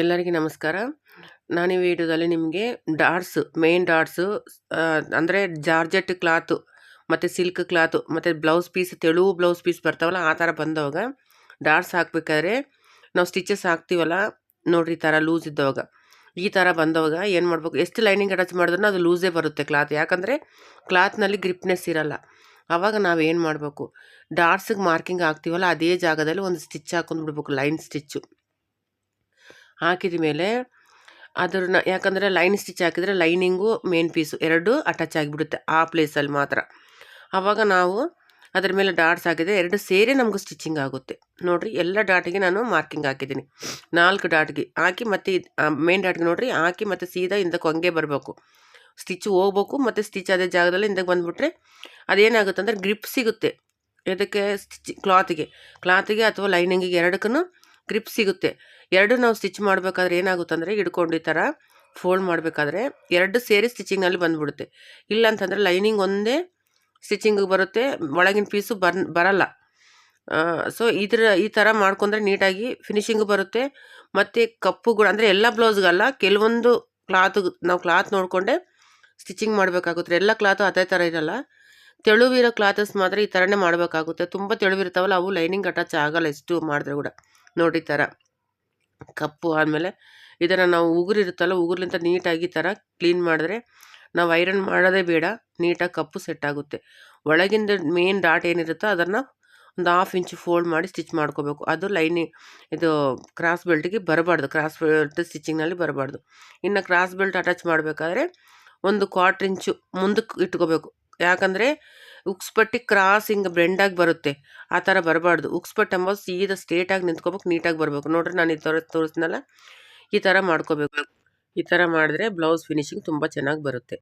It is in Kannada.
ಎಲ್ಲರಿಗೂ ನಮಸ್ಕಾರ. ನಾನು ಈ ವಿಡಿಯೋದಲ್ಲಿ ನಿಮಗೆ ಡಾಟ್ಸ್, ಮೇನ್ ಡಾಟ್ಸು ಅಂದರೆ ಜಾರ್ಜೆಟ್ ಕ್ಲಾತು ಮತ್ತು ಸಿಲ್ಕ್ ಕ್ಲಾತು ಮತ್ತು ಬ್ಲೌಸ್ ಪೀಸ್, ತೆಳು ಬ್ಲೌಸ್ ಪೀಸ್ ಬರ್ತಾವಲ್ಲ, ಆ ಥರ ಬಂದವಾಗ ಡಾಟ್ಸ್ ಹಾಕ್ಬೇಕಾದ್ರೆ ನಾವು ಸ್ಟಿಚಸ್ ಹಾಕ್ತೀವಲ್ಲ, ನೋಡ್ರಿ ಈ ಥರ ಲೂಸ್ ಇದ್ದವಾಗ. ಈ ಥರ ಬಂದವಾಗ ಏನು ಮಾಡಬೇಕು, ಎಷ್ಟು ಲೈನಿಂಗ್ ಅಟ್ಯಾಚ್ ಮಾಡಿದ್ರೂ ಅದು ಲೂಸೇ ಬರುತ್ತೆ ಕ್ಲಾತ್. ಯಾಕಂದರೆ ಕ್ಲಾತ್ನಲ್ಲಿ ಗ್ರಿಪ್ನೆಸ್ ಇರಲ್ಲ. ಆವಾಗ ನಾವು ಏನು ಮಾಡಬೇಕು, ಡಾಟ್ಸಿಗೆ ಮಾರ್ಕಿಂಗ್ ಹಾಕ್ತೀವಲ್ಲ, ಅದೇ ಜಾಗದಲ್ಲಿ ಒಂದು ಸ್ಟಿಚ್ ಹಾಕೊಂಡು ಬಿಡ್ಬೇಕು, ಲೈನ್ ಸ್ಟಿಚ್ಚು. ಹಾಕಿದ ಮೇಲೆ ಅದನ್ನ ಯಾಕಂದರೆ ಲೈನ್ ಸ್ಟಿಚ್ ಹಾಕಿದರೆ ಲೈನಿಂಗು ಮೇನ್ ಪೀಸು ಎರಡು ಅಟ್ಯಾಚ್ ಆಗಿಬಿಡುತ್ತೆ ಆ ಪ್ಲೇಸಲ್ಲಿ ಮಾತ್ರ. ಆವಾಗ ನಾವು ಅದರ ಮೇಲೆ ಡಾಟ್ಸ್ ಹಾಕಿದರೆ ಎರಡು ಸೇರಿ ನಮಗೂ ಸ್ಟಿಚಿಂಗ್ ಆಗುತ್ತೆ. ನೋಡಿರಿ ಎಲ್ಲ ಡಾಟಿಗೆ ನಾನು ಮಾರ್ಕಿಂಗ್ ಹಾಕಿದ್ದೀನಿ. ನಾಲ್ಕು ಡಾಟ್ಗೆ ಹಾಕಿ ಮತ್ತು ಮೇನ್ ಡಾಟ್ಗೆ ನೋಡಿರಿ ಹಾಕಿ ಮತ್ತು ಸೀದಾ ಹಿಂದಕ್ಕೆ ಹಂಗೆ ಬರಬೇಕು. ಸ್ಟಿಚ್ ಹೋಗ್ಬೇಕು ಮತ್ತು ಸ್ಟಿಚ್ ಅದೇ ಜಾಗದಲ್ಲಿ ಹಿಂದಕ್ಕೆ ಬಂದುಬಿಟ್ರೆ ಅದೇನಾಗುತ್ತೆ ಅಂದರೆ ಗ್ರಿಪ್ ಸಿಗುತ್ತೆ. ಇದಕ್ಕೆ ಸ್ಟಿಚ್ ಕ್ಲಾತಿಗೆ ಕ್ಲಾತಿಗೆ ಅಥವಾ ಲೈನಿಂಗಿಗೆ ಎರಡಕ್ಕೂ ಗ್ರಿಪ್ ಸಿಗುತ್ತೆ. ಎರಡು ನಾವು ಸ್ಟಿಚ್ ಮಾಡಬೇಕಾದ್ರೆ ಏನಾಗುತ್ತೆ ಅಂದರೆ ಹಿಡ್ಕೊಂಡು ಈ ಥರ ಫೋಲ್ಡ್ ಮಾಡಬೇಕಾದ್ರೆ ಎರಡು ಸೇರಿ ಸ್ಟಿಚಿಂಗಲ್ಲಿ ಬಂದುಬಿಡುತ್ತೆ. ಇಲ್ಲ ಅಂತಂದರೆ ಲೈನಿಂಗ್ ಒಂದೇ ಸ್ಟಿಚಿಂಗಿಗೆ ಬರುತ್ತೆ, ಒಳಗಿನ ಪೀಸು ಬರ್, ಬರಲ್ಲ. ಸೊ ಇದರ, ಈ ಥರ ಮಾಡ್ಕೊಂಡ್ರೆ ನೀಟಾಗಿ ಫಿನಿಶಿಂಗು ಬರುತ್ತೆ. ಮತ್ತು ಕಪ್ಪುಗಳು ಅಂದರೆ ಎಲ್ಲ ಬ್ಲೌಸ್ಗಲ್ಲ ಕೆಲವೊಂದು ಕ್ಲಾತ್ ನಾವು ಕ್ಲಾತ್ ನೋಡಿಕೊಂಡೆ ಸ್ಟಿಚಿಂಗ್ ಮಾಡಬೇಕಾಗುತ್ತೆ. ಎಲ್ಲ ಕ್ಲಾತು ಅದೇ ಥರ ಇರಲ್ಲ. ತೆಳುವಿರೋ ಕ್ಲಾತಸ್ ಮಾತ್ರ ಈ ಥರನೇ ಮಾಡಬೇಕಾಗುತ್ತೆ. ತುಂಬ ತೆಳುವಿರ್ತಾವಲ್ಲ, ಅವು ಲೈನಿಂಗ್ ಅಟ್ಯಾಚ್ ಆಗಲ್ಲ ಎಷ್ಟು ಮಾಡಿದ್ರೆ ಕೂಡ. ನೋಡಿ ಥರ ಕಪ್ಪು ಆದಮೇಲೆ ಇದನ್ನು ನಾವು ಉಗುರಿರುತ್ತಲ್ಲ ಉಗುರ್ಲಿಂತ ನೀಟಾಗಿ ಥರ ಕ್ಲೀನ್ ಮಾಡಿದ್ರೆ ನಾವು ಐರನ್ ಮಾಡೋದೇ ಬೇಡ, ನೀಟಾಗಿ ಕಪ್ಪು ಸೆಟ್ ಆಗುತ್ತೆ. ಒಳಗಿಂದ ಮೇನ್ ಡಾಟ್ ಏನಿರುತ್ತೋ ಅದನ್ನು ಒಂದು ಹಾಫ್ ಇಂಚ್ ಫೋಲ್ಡ್ ಮಾಡಿ ಸ್ಟಿಚ್ ಮಾಡ್ಕೋಬೇಕು. ಅದು ಲೈನಿಂಗ್ ಇದು ಕ್ರಾಸ್ ಬೆಲ್ಟಿಗೆ ಬರಬಾರ್ದು ಕ್ರಾಸ್ ಬೆಲ್ಟ್ ಸ್ಟಿಚಿಂಗ್ನಲ್ಲಿ ಬರಬಾರ್ದು. ಇನ್ನು ಕ್ರಾಸ್ ಬೆಲ್ಟ್ ಅಟ್ಯಾಚ್ ಮಾಡಬೇಕಾದ್ರೆ ಒಂದು ಕ್ವಾರ್ಟ್ರ್ ಇಂಚು ಮುಂದಕ್ಕೆ ಇಟ್ಕೋಬೇಕು. ಯಾಕಂದರೆ ಉಕ್ಸ್ಪಟ್ಟಿ ಕ್ರಾಸ್ ಹಿಂಗೆ ಬ್ರೆಂಡಾಗಿ ಬರುತ್ತೆ. ಆ ಥರ ಬರಬಾರ್ದು. ಉಕ್ಸ್ಪಟ್ಟು ಎಂಬುದು ಸೀದಾ ಸ್ಟ್ರೇಟಾಗಿ ನಿಂತ್ಕೋಬೇಕು ನೀಟಾಗಿ ಬರಬೇಕು. ನೋಡ್ರಿ ನಾನು ಈ ಥರ ತೋರಿಸ್ನಲ್ಲ? ಈ ಥರ ಮಾಡ್ಕೋಬೇಕು. ಈ ಥರ ಮಾಡಿದ್ರೆ ಬ್ಲೌಸ್ ಫಿನಿಶಿಂಗ್ ತುಂಬ ಚೆನ್ನಾಗಿ ಬರುತ್ತೆ.